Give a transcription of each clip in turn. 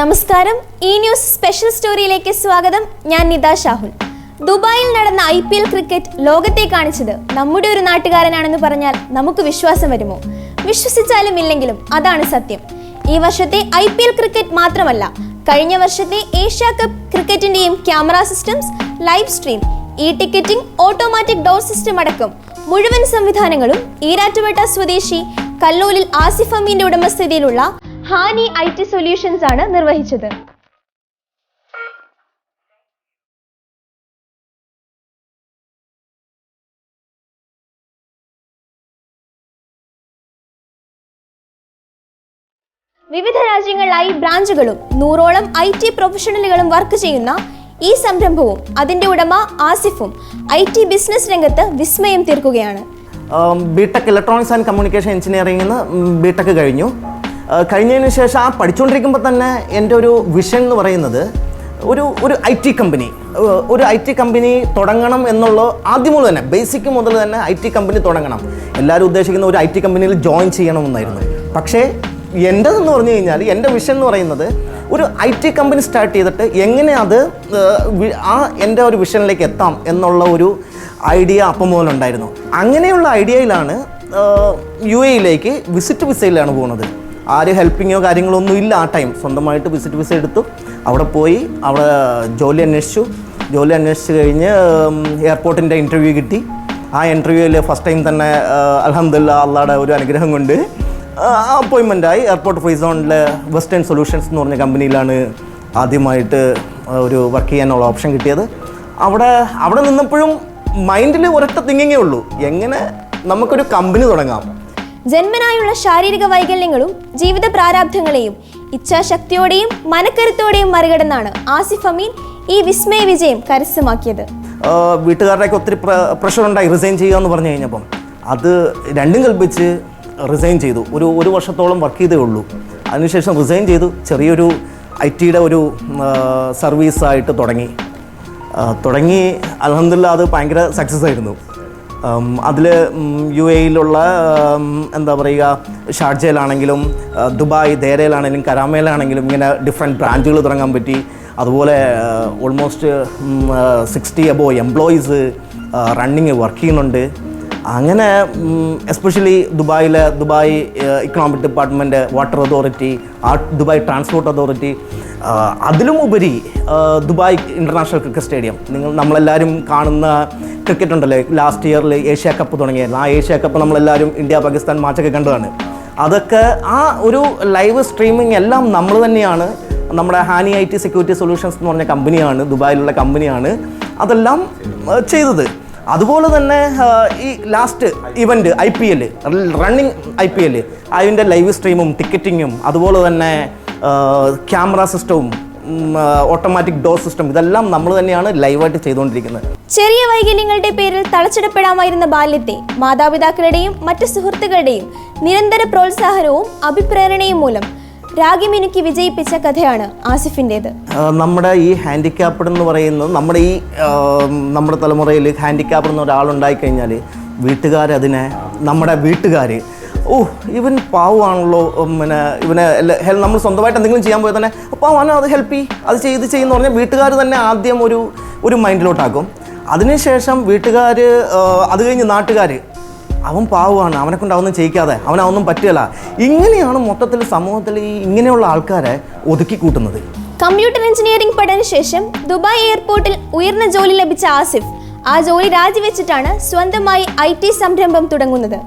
നമസ്കാരം. ഈ news special സ്റ്റോറിയിലേക്ക് സ്വാഗതം. ഞാൻ നിത ഷാഹുൽ. ദുബായിൽ നടന്ന ഐ പി എൽ ക്രിക്കറ്റ് ലോകത്തെ കാണിച്ചത് നമ്മുടെ ഒരു നാട്ടുകാരനാണെന്ന് പറഞ്ഞാൽ നമുക്ക് വിശ്വാസം വരുമോ? വിശ്വസിച്ചാലും ഇല്ലെങ്കിലും അതാണ് സത്യം. ഈ വർഷത്തെ ഐ പി എൽ ക്രിക്കറ്റ് മാത്രമല്ല കഴിഞ്ഞ വർഷത്തെ Asia cup ക്രിക്കറ്റിന്റെയും camera systems live stream e ticketing automatic door system അടക്കം മുഴുവൻ സംവിധാനങ്ങളും ഈരാറ്റുപേട്ട സ്വദേശി കല്ലൂലിൽ ആസിഫ് അമീന്റെ ഉടമസ്ഥതയിലുള്ള ഹാനി ഐ ടി സൊല്യൂഷൻസ് ആണ് നിർവഹിച്ചത്. വിവിധ രാജ്യങ്ങളിലായി ബ്രാഞ്ചുകളും നൂറോളം ഐ ടി പ്രൊഫഷണലുകളും വർക്ക് ചെയ്യുന്ന ഈ സംരംഭവും അതിന്റെ ഉടമ ആസിഫും ഐ ടി ബിസിനസ് രംഗത്ത് വിസ്മയം തീർക്കുകയാണ്. ബിടെക് ഇലക്ട്രോണിക്സ് ആൻഡ് കമ്മ്യൂണിക്കേഷൻ എഞ്ചിനീയറിംഗിൽ നിന്ന് ബിടെക് കഴിഞ്ഞു. കഴിഞ്ഞതിന് ശേഷം ആ പഠിച്ചുകൊണ്ടിരിക്കുമ്പോൾ തന്നെ എന്റെ ഒരു വിഷൻ എന്ന് പറയുന്നത് ഒരു ഒരു ഐ ടി കമ്പനി ഒരു ഐ ടി കമ്പനി തുടങ്ങണം എന്നുള്ള ആദ്യം മുതൽ തന്നെ ബേസിക് മുതൽ തന്നെ ഐ ടി കമ്പനി തുടങ്ങണം. എല്ലാവരും ഉദ്ദേശിക്കുന്ന ഒരു ഐ ടി കമ്പനിയിൽ ജോയിൻ ചെയ്യണമെന്നായിരുന്നു. പക്ഷേ എന്റെതെന്ന് പറഞ്ഞു കഴിഞ്ഞാൽ എന്റെ വിഷൻ എന്ന് പറയുന്നത് ഒരു ഐ ടി കമ്പനി സ്റ്റാർട്ട് ചെയ്തിട്ട് എങ്ങനെ അത് ആ, എന്റെ ഒരു വിഷനിലേക്ക് എത്താം എന്നുള്ള ഒരു ഐഡിയ അപ്പം മുതലുണ്ടായിരുന്നു. അങ്ങനെയുള്ള ഐഡിയയിലാണ് യു എയിലേക്ക് വിസിറ്റ് വിസയിലാണ് പോകുന്നത്. ആരും ഹെൽപ്പിങ്ങോ കാര്യങ്ങളോ ഒന്നും ഇല്ല ആ ടൈം. സ്വന്തമായിട്ട് വിസിറ്റ് വിസ എടുത്തു. അവിടെ പോയി അവിടെ ജോലി അന്വേഷിച്ചു. ജോലി അന്വേഷിച്ച് കഴിഞ്ഞ് എയർപോർട്ടിന്റെ ഇന്റർവ്യൂ കിട്ടി. ആ ഇന്റർവ്യൂവിൽ ഫസ്റ്റ് ടൈം തന്നെ അലഹമില്ല അള്ളാടെ ഒരു അനുഗ്രഹം കൊണ്ട് അപ്പോയിൻമെന്റ് ആയി. എയർപോർട്ട് ഫ്രീ സോണിലെ വെസ്റ്റേൺ സൊല്യൂഷൻസ് എന്ന് പറഞ്ഞ കമ്പനിയിലാണ് ആദ്യമായിട്ട് ഒരു വർക്ക് ചെയ്യാനുള്ള ഓപ്ഷൻ കിട്ടിയത്. അവിടെ അവിടെ നിന്നപ്പോഴും മൈൻഡിൽ ഒരൊറ്റ തിങ്കിങ്ങേ ഉള്ളൂ. എങ്ങനെ നമുക്കൊരു കമ്പനി തുടങ്ങാം? ജന്മനായുള്ള ശാരീരിക വൈകല്യങ്ങളും ജീവിത പ്രാരാബ്ധങ്ങളെയും ഇച്ഛാശക്തിയോടെയും മനക്കരുത്തോടെയും മറികടന്നാണ് ആസിഫ് അമീൻ ഈ വിസ്മയ വിജയം കരസ്ഥമാക്കിയത്. വീട്ടുകാരുടെയൊക്കെ ഒത്തിരി പ്രഷർ ഉണ്ടായി റിസൈൻ ചെയ്യുക എന്ന് പറഞ്ഞു കഴിഞ്ഞപ്പം. അത് രണ്ടും കൽപ്പിച്ച് റിസൈൻ ചെയ്തു. ഒരു ഒരു വർഷത്തോളം വർക്ക് ചെയ്തേ ഉള്ളൂ. അതിനുശേഷം റിസൈൻ ചെയ്തു. ചെറിയൊരു ഐ ടിയുടെ ഒരു സർവീസായിട്ട് തുടങ്ങി. തുടങ്ങി അലഹമില്ല അത് ഭയങ്കര സക്സസ് ആയിരുന്നു. അതിൽ യു എയിലുള്ള എന്താ പറയുക ഷാർജയിലാണെങ്കിലും ദുബായ് ദേരയിലാണെങ്കിലും കരാമയിലാണെങ്കിലും ഇങ്ങനെ ഡിഫറെന്റ് ബ്രാഞ്ചുകൾ തുടങ്ങാൻ പറ്റി. അതുപോലെ almost sixty above employees running work ചെയ്യുന്നുണ്ട്. അങ്ങനെ എസ്പെഷ്യലി ദുബായിലെ Dubai economic department water authority ആ ദുബായ് ട്രാൻസ്പോർട്ട് അതോറിറ്റി അതിലും ഉപരി ദുബായ് ഇന്റർനാഷണൽ ക്രിക്കറ്റ് സ്റ്റേഡിയം നിങ്ങൾ നമ്മളെല്ലാവരും കാണുന്ന ക്രിക്കറ്റ് ഉണ്ടല്ലോ? ലാസ്റ്റ് ഇയറിൽ ഏഷ്യ കപ്പ് തുടങ്ങിയായിരുന്നു. ആ ഏഷ്യ കപ്പ് നമ്മളെല്ലാവരും ഇന്ത്യ പാകിസ്ഥാൻ മാച്ചൊക്കെ കണ്ടതാണ്. അതൊക്കെ ആ ഒരു ലൈവ് സ്ട്രീമിംഗ് എല്ലാം നമ്മൾ തന്നെയാണ് നമ്മുടെ Hani I T security solutions എന്ന് പറഞ്ഞ കമ്പനിയാണ് ദുബായിലുള്ള കമ്പനിയാണ് അതെല്ലാം ചെയ്തത്. അതുപോലെ തന്നെ ഈ last event I P L running I P L അതിന്റെ ലൈവ് സ്ട്രീമും ടിക്കറ്റിങ്ങും അതുപോലെ തന്നെ ക്യാമറ സിസ്റ്റവും ഓട്ടോമാറ്റിക് ഡോർ സിസ്റ്റം ഇതെല്ലാം നമ്മൾ തന്നെയാണ് ലൈവായിട്ട് ചെയ്തുകൊണ്ടിരിക്കുന്നത്. ചെറിയ വൈകല്യങ്ങളുടെ പേരിൽ തളച്ചിടപ്പെടാമായിരുന്ന ബാല്യത്തെ മാതാപിതാക്കളുടെയും മറ്റ് സുഹൃത്തുക്കളുടെയും നിരന്തര പ്രോത്സാഹനവും അഭിപ്രേരണയും മൂലം രാഗിമിനുക്കി വിജയിപ്പിച്ച കഥയാണ് ആസിഫിന്റേത് നമ്മുടെ ഈ ഹാൻഡിക്യാപ്ഡ് എന്ന് പറയുന്നത് നമ്മുടെ ഈ നമ്മുടെ തലമുറയിൽ ഹാൻഡിക്യാപ്ഡ് എന്ന ഒരാളുണ്ടായി കഴിഞ്ഞാൽ വീട്ടുകാരതിനെ നമ്മുടെ വീട്ടുകാർ ഓ ഇവൻ പാവമാണല്ലോ പിന്നെ ഇവനെ നമ്മൾ സ്വന്തമായിട്ട് എന്തെങ്കിലും ചെയ്യാൻ പോയാൽ തന്നെ പാവാനോ അത് ഹെൽപ്പ് ചെയ്യും അത് ചെയ്ത് ചെയ്യുന്ന പറഞ്ഞാൽ വീട്ടുകാർ തന്നെ ആദ്യം ഒരു ഒരു മൈൻഡിലോട്ടാക്കും അതിനുശേഷം വീട്ടുകാർ അത് കഴിഞ്ഞ് നാട്ടുകാർ അവൻ പാവമാണ് അവനെ കൊണ്ട് അവനും ചെയ്യിക്കാതെ അവനൊന്നും പറ്റില്ല ഇങ്ങനെയാണ് മൊത്തത്തിൽ സമൂഹത്തിൽ ഈ ഇങ്ങനെയുള്ള ആൾക്കാരെ ഒതുക്കി കൂട്ടുന്നത് കമ്പ്യൂട്ടർ എഞ്ചിനീയറിംഗ് പഠന ശേഷം ദുബായ് എയർപോർട്ടിൽ ഉയർന്ന ജോലി ലഭിച്ച ആസിഫ് ആ ജോലി രാജിവെച്ചിട്ടാണ് സ്വന്തമായി ഐ ടി സംരംഭം തുടങ്ങുന്നത്.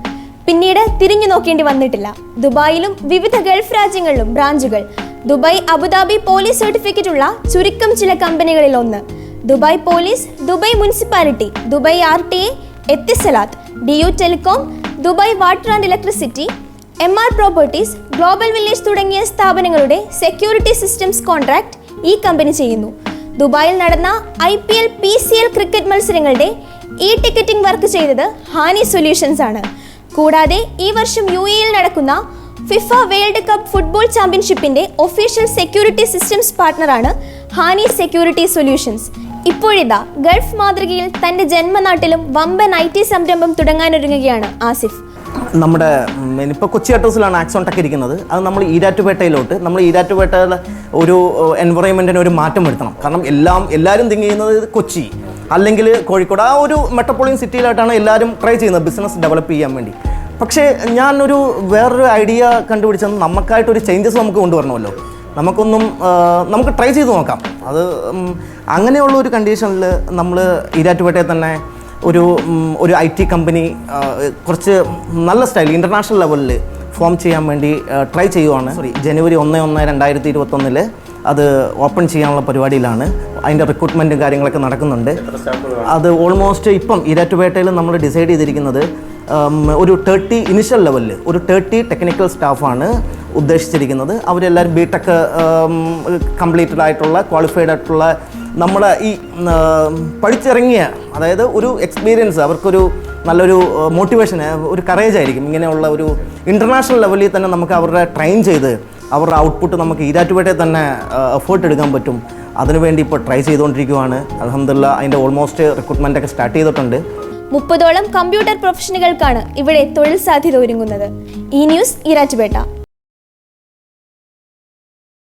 പിന്നീട് തിരിഞ്ഞു നോക്കേണ്ടി വന്നിട്ടില്ല. ദുബായിലും വിവിധ ഗൾഫ് രാജ്യങ്ങളിലും ബ്രാഞ്ചുകൾ. ദുബായ് അബുദാബി പോലീസ് സർട്ടിഫിക്കറ്റ് ഉള്ള ചുരുക്കം ചില കമ്പനികളിൽ ഒന്ന്. Dubai police Dubai municipality Dubai R T Etisalat. D U telecom Dubai water and electricity Emaar properties global village തുടങ്ങിയ സ്ഥാപനങ്ങളുടെ സെക്യൂരിറ്റി സിസ്റ്റംസ് കോൺട്രാക്ട് ഈ കമ്പനി ചെയ്യുന്നു. ദുബായിൽ നടന്ന I P L P C L cricket മത്സരങ്ങളുടെ ഇ ടിക്കറ്റിംഗ് വർക്ക് ചെയ്തത് ഹാനി solutions ആണ്. കൂടാതെ ഈ വർഷം യു എയിൽ നടക്കുന്ന ഫിഫ വേൾഡ് കപ്പ് ഫുട്ബോൾ ചാമ്പ്യൻഷിപ്പിന്റെ ഒഫീഷ്യൽ സെക്യൂരിറ്റി സിസ്റ്റംസ് പാർട്ണറാണ് ഹാനി സെക്യൂരിറ്റി സൊല്യൂഷൻസ് ഇപ്പോഴിതാ ഗൾഫ് മാതൃകയിൽ തന്റെ ജന്മനാട്ടിലും വമ്പൻ ഐ ടി സംരംഭം തുടങ്ങാനൊരുങ്ങുകയാണ് ആസിഫ്. നമ്മുടെ ഇപ്പോൾ കൊച്ചി അട്ടോസിലാണ് ആക്സോൺ ടെക് ഇരിക്കുന്നത്. അത് നമ്മൾ ഈരാറ്റുപേട്ടയിലോട്ട് നമ്മൾ ഈരാറ്റുപേട്ടയിലെ ഒരു എൻവറോൺമെന്റിന് ഒരു മാറ്റം വരുത്തണം. കാരണം എല്ലാം എല്ലാവരും തിങ്ക് ചെയ്യുന്നത് കൊച്ചി. അല്ലെങ്കിൽ കോഴിക്കോട്. ആ ഒരു മെട്രോപൊളിയൻ സിറ്റിയിലായിട്ടാണ് എല്ലാവരും ട്രൈ ചെയ്യുന്നത് ബിസിനസ് ഡെവലപ്പ് ചെയ്യാൻ വേണ്ടി. പക്ഷേ ഞാനൊരു വേറൊരു ഐഡിയ കണ്ടുപിടിച്ചത് നമുക്കായിട്ടൊരു ചേഞ്ചസ് നമുക്ക് കൊണ്ടുവരണമല്ലോ. നമുക്കൊന്നും നമുക്ക് ട്രൈ ചെയ്ത് നോക്കാം. അത് അങ്ങനെയുള്ള ഒരു കണ്ടീഷനിൽ നമ്മൾ ഈരാറ്റുപേട്ടയിൽ തന്നെ ഒരു ഒരു ഐ ടി കമ്പനി കുറച്ച് നല്ല സ്റ്റൈൽ ഇന്റർനാഷണൽ ലെവലിൽ ഫോം ചെയ്യാൻ വേണ്ടി ട്രൈ ചെയ്യുവാണ്. സോറി ജനുവരി ഒന്ന് ഒന്ന് രണ്ടായിരത്തി ഇരുപത്തൊന്നിൽ അത് ഓപ്പൺ ചെയ്യാനുള്ള പരിപാടിയിലാണ്. അതിന്റെ റിക്രൂട്ട്മെന്റും കാര്യങ്ങളൊക്കെ നടക്കുന്നുണ്ട്. അത് ഓൾമോസ്റ്റ് ഇപ്പം ഈരാറ്റുപേട്ടയിൽ നമ്മൾ ഡിസൈഡ് ചെയ്തിരിക്കുന്നത് ഒരു തേർട്ടി ഇനിഷ്യൽ ലെവലിൽ ഒരു തേർട്ടി ടെക്നിക്കൽ സ്റ്റാഫാണ് ഉദ്ദേശിച്ചിരിക്കുന്നത്. അവരെല്ലാവരും ബി ടെക് കംപ്ലീറ്റഡ് ആയിട്ടുള്ള ക്വാളിഫൈഡ് ആയിട്ടുള്ള നമ്മുടെ ഈ പഠിച്ചിറങ്ങിയ അതായത് ഒരു എക്സ്പീരിയൻസ് അവർക്കൊരു നല്ലൊരു മോട്ടിവേഷൻ ഒരു കറേജ് ആയിരിക്കും. ഇങ്ങനെയുള്ള ഒരു ഇന്റർനാഷണൽ ലെവലിൽ തന്നെ നമുക്ക് അവരുടെ ട്രെയിൻ ചെയ്ത് അവരുടെ ഔട്ട്പുട്ട് നമുക്ക് ഈരാറ്റുപേട്ടയിൽ തന്നെ എഫേർട്ട് എടുക്കാൻ പറ്റും. അതിനുവേണ്ടി ഇപ്പോൾ ട്രൈ ചെയ്തുകൊണ്ടിരിക്കുവാണ്. അലഹമില്ല അതിന്റെ ഓൾമോസ്റ്റ് റിക്രൂട്ട്മെന്റ് ഒക്കെ സ്റ്റാർട്ട് ചെയ്തിട്ടുണ്ട്. മുപ്പതോളം കമ്പ്യൂട്ടർ പ്രൊഫഷനുകൾക്കാണ് ഇവിടെ തൊഴിൽ സാധ്യത ഒരുങ്ങുന്നത്. ഈ ന്യൂസ് ഈരാറ്റുപേട്ട.